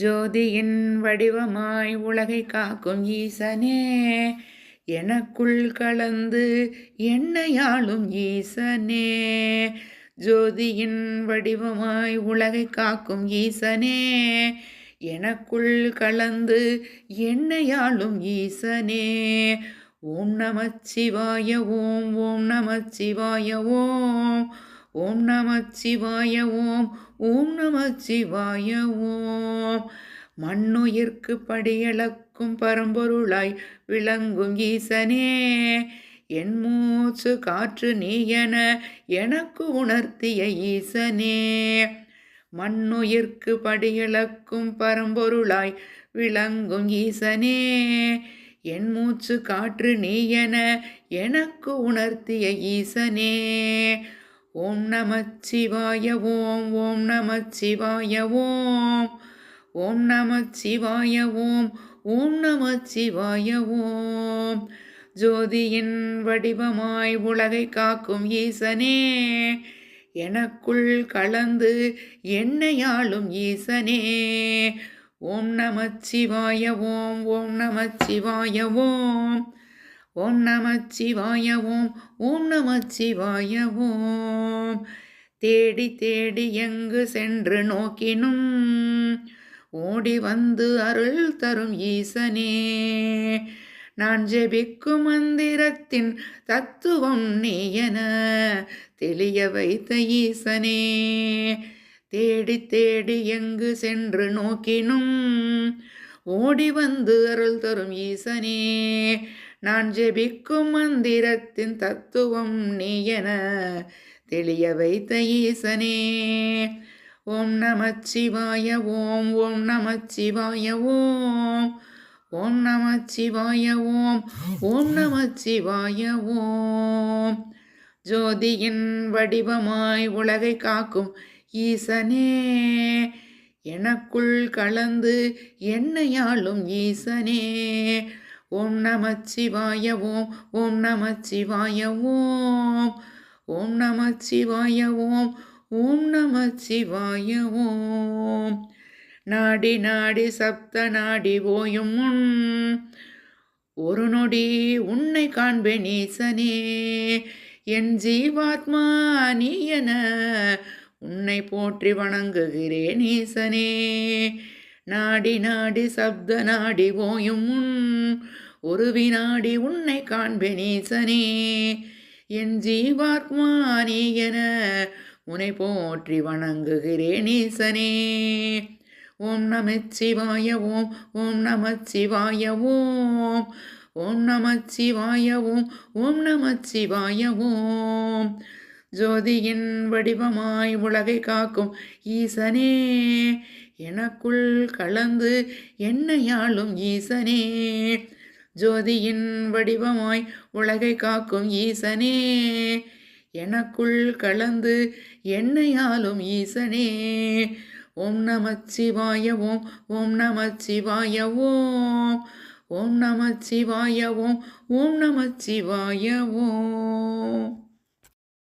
ஜோதியின் வடிவமாய் உலகை காக்கும் ஈசனே எனக்குள் கலந்து என்னையாளும் ஈசனே. ஜோதியின் வடிவமாய் உலகை காக்கும் ஈசனே எனக்குள் கலந்து என்னையாளும் ஈசனே. ஓம் நமச்சிவாய ஓம் ஓம் நமச்சிவாய ஓம். ஓம் நமச்சிவாய ஓம் ஓம் நமச்சிவாய ஓம். மண்ணுயிர்க்கு படியளக்கும் பரம்பொருளாய் விளங்கும் ஈசனே என் மூச்சு காற்று நீ என எனக்கு உணர்த்திய ஈசனே. மண்ணுயிர்க்கு படியளக்கும் பரம்பொருளாய் விளங்கும் ஈசனே என் மூச்சு காற்று நீ என எனக்கு உணர்த்திய ஈசனே. ஓம் நமச்சிவாய ஓம் ஓம் நமச்சிவாய ஓம். ஓம் நமச்சிவாய ஓம். ஓம் நமச்சிவாய ஓம். ஜோதியின் வடிவமாய் உலகை காக்கும் ஈசனே எனக்குள் கலந்து என்னையாளும் ஈசனே. ஓம் நமச்சிவாய ஓம். ஓம் நமச்சிவாய ஓம். ஓம் நமச்சிவாய ஓம் ஓம் நமச்சிவாய ஓம். தேடி தேடி எங்கு சென்று நோக்கினும் ஓடி வந்து அருள் தரும் ஈசனே. நான் ஜெபிக்கும் மந்திரத்தின் தத்துவம் நீ என தெளிய வைத்த ஈசனே. தேடி தேடி எங்கு சென்று நோக்கினும் ஓடி வந்து அருள் தரும் ஈசனே. நான் ஜெபிக்கும் மந்திரத்தின் தத்துவம் நீ என தெளிய வைத்த ஈசனே. ஓம் நமச்சிவாய ஓம் ஓம் நமச்சிவாய ஓம். ஓம் நமச்சிவாய ஓம். ஓம் நமச்சிவாய ஓம். ஜோதியின் வடிவமாய் உலகை காக்கும் ஈசனே. எனக்குள் கலந்து என்னையாளும் ஈசனே. ஓம் நமச்சிவாய ஓம் ஓம் நமச்சிவாய ஓம் ஓம் நமச்சிவாய ஓம் ஓம் நமச்சிவாய ஓம். நாடி நாடி சப்த நாடி ஓயும் முன் ஒரு நொடி உன்னை காண்பேன் ஈசனே. என் ஜீவாத்மா நீ என உன்னை போற்றி வணங்குகிறேன் ஈசனே. நாடி நாடி சப்த நாடி ஓயும் முன் ஒரு வினாடி உன்னை காண்பெனீசனே என் ஜீவாத்மா நீ என உனை போற்றி வணங்குகிறேன் ஈசனே ஓம் நமச்சிவாய ஓம் ஓம் நமச்சிவாய ஓம் ஓம் நமச்சிவாய ஓம் ஓம் நமச்சிவாய ஓம் ஜோதியின் வடிவமாய் உலகை காக்கும் ஈசனே. எனக்குள் கலந்து என்னையாளும் ஈசனே. ஜோதியின் வடிவமாய் உலகை காக்கும் ஈசனே. எனக்குள் கலந்து என்னையாலும் ஈசனே. ஓம் நமச்சிவாய ஓம் ஓம் நமச்சிவாய ஓம் ஓம் நமச்சிவாய ஓம் ஓம் நமச்சிவாய ஓம்